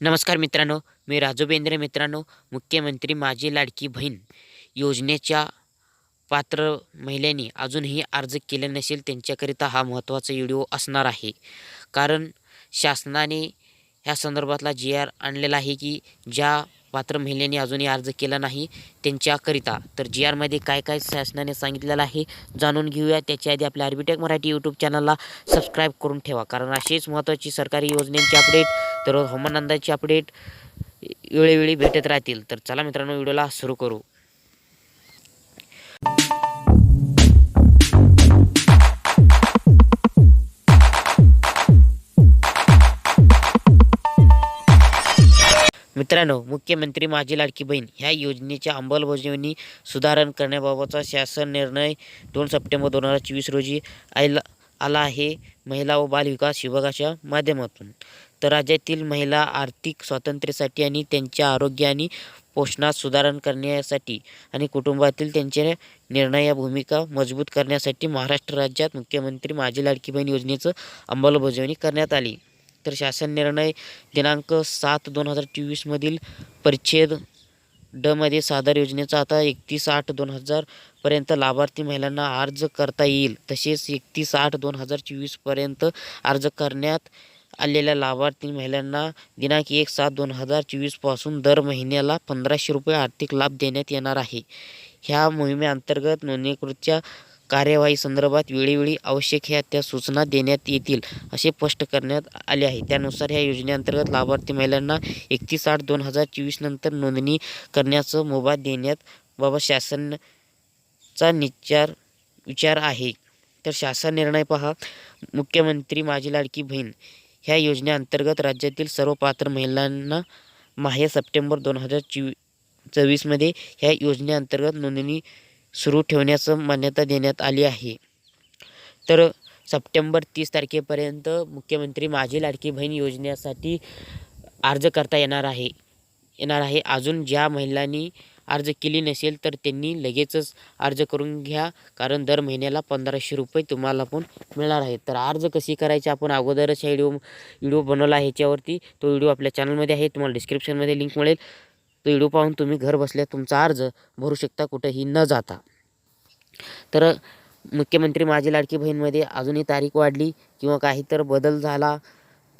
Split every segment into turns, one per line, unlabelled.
नमस्कार मित्रांनो मी राजू बेंद्रे मित्रांनो मुख्यमंत्री माझी लाडकी बहीण योजनेच्या पात्र महिलांनी अजूनही अर्ज केले नसेल त्यांच्याकरिता हा महत्त्वाचा व्हिडिओ असणार आहे. कारण शासनाने ह्या संदर्भातला जी आर आणलेला आहे की ज्या पात्र महिलांनी अजूनही अर्ज केला नाही त्यांच्याकरिता. तर जी आरमध्ये काय काय शासनाने सांगितलेलं आहे जाणून घेऊया. त्याच्या आधी आपल्या आरबीटेक मराठी यूट्यूब चॅनलला सबस्क्राईब करून ठेवा. कारण अशीच महत्त्वाची सरकारी योजनेची अपडेट तर हवामान अंदाजची अपडेट वेळोवेळी भेटत राहतील. तर चला मित्रांनो व्हिडिओला सुरू करू. मित्रांनो मुख्यमंत्री माझी लाडकी बहीण ह्या योजनेच्या अंमलबजावणी सुधारण करण्याबाबतचा शासन निर्णय दोन सप्टेंबर दोन हजार चोवीस रोजी आयला आला आहे. महिला व बालविकास विभागाच्या माध्यमातून. तर राज्यातील महिला आर्थिक स्वातंत्र्यासाठी आणि त्यांच्या आरोग्य आणि पोषणात सुधारण करण्यासाठी आणि कुटुंबातील त्यांच्या निर्णय भूमिका मजबूत करण्यासाठी महाराष्ट्र राज्यात मुख्यमंत्री माझी लाडकी बहीण योजनेचं अंमलबजावणी करण्यात आली. तर शासन निर्णय दिनांक सात दोन हजार चोवीसमधील परिच्छेद डमध्ये सादर योजनेचा आता एकतीस आठ दोन हजारपर्यंत लाभार्थी महिलांना अर्ज करता येईल. तसेच एकतीस आठ दोन हजार चोवीसपर्यंत अर्ज करण्यात आलेल्या लाभार्थी महिलांना दिनांक एक सात दोन हजार चोवीसपासून दर महिन्याला पंधराशे रुपये आर्थिक लाभ देण्यात येणार आहे. ह्या मोहिमेअंतर्गत नोंदणीकृतच्या कार्यवाही संदर्भात वेळोवेळी आवश्यक ह्या त्या सूचना देण्यात येतील असे स्पष्ट करण्यात आले आहे. त्यानुसार ह्या योजनेअंतर्गत लाभार्थी महिलांना एकतीस आठ दोन हजार चोवीस नंतर नोंदणी करण्याचं मुभा देण्यात बाबत शासनचा निचार विचार आहे. तर शासन निर्णय पहा. मुख्यमंत्री माझी लाडकी बहीण ह्या योजनेअंतर्गत राज्यातील सर्व पात्र महिलांना माहे सप्टेंबर दोन हजार चोवी चोवीसमध्ये ह्या योजनेअंतर्गत नोंदणी सुरू ठेवण्याचं मान्यता देण्यात आली आहे. तर सप्टेंबर तीस तारखेपर्यंत मुख्यमंत्री माझी लाडकी बहीण योजनेसाठी अर्ज करता येणार आहे. येणार आहे. अजून ज्या महिलांनी अर्ज केली नसेल तर त्यांनी लगेचच अर्ज करून घ्या. कारण दर महिन्याला पंधराशे रुपये तुम्हाला पण मिळणार आहे तर अर्ज कशी करायची? आपण अगोदरच ह्या व्हिडिओ व्हिडिओ बनवला आहे ह्याच्यावरती. तो व्हिडिओ आपल्या चॅनलमध्ये आहे. तुम्हाला डिस्क्रिप्शनमध्ये लिंक मिळेल. तो व्हिडिओ पाहून तुम्ही घर बसल्या तुमचा अर्ज भरू शकता कुठेही न जाता. तर मुख्यमंत्री माझी लाडकी बहीणमध्ये अजूनही तारीख वाढली किंवा काही तर बदल झाला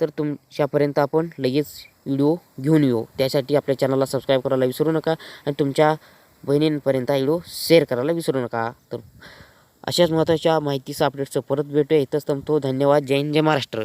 तर तुमच्यापर्यंत आपण लगेच व्हिडिओ घेऊन येऊ. त्यासाठी आपल्या चॅनलला सबस्क्राईब करायला विसरू नका आणि तुमच्या बहिणींपर्यंत हा व्हिडिओ शेअर करायला विसरू नका. तर अशाच महत्त्वाच्या माहितीचा अपडेटचं परत भेटूया. इथंच थांबतो. धन्यवाद. जय हिंद जय महाराष्ट्र.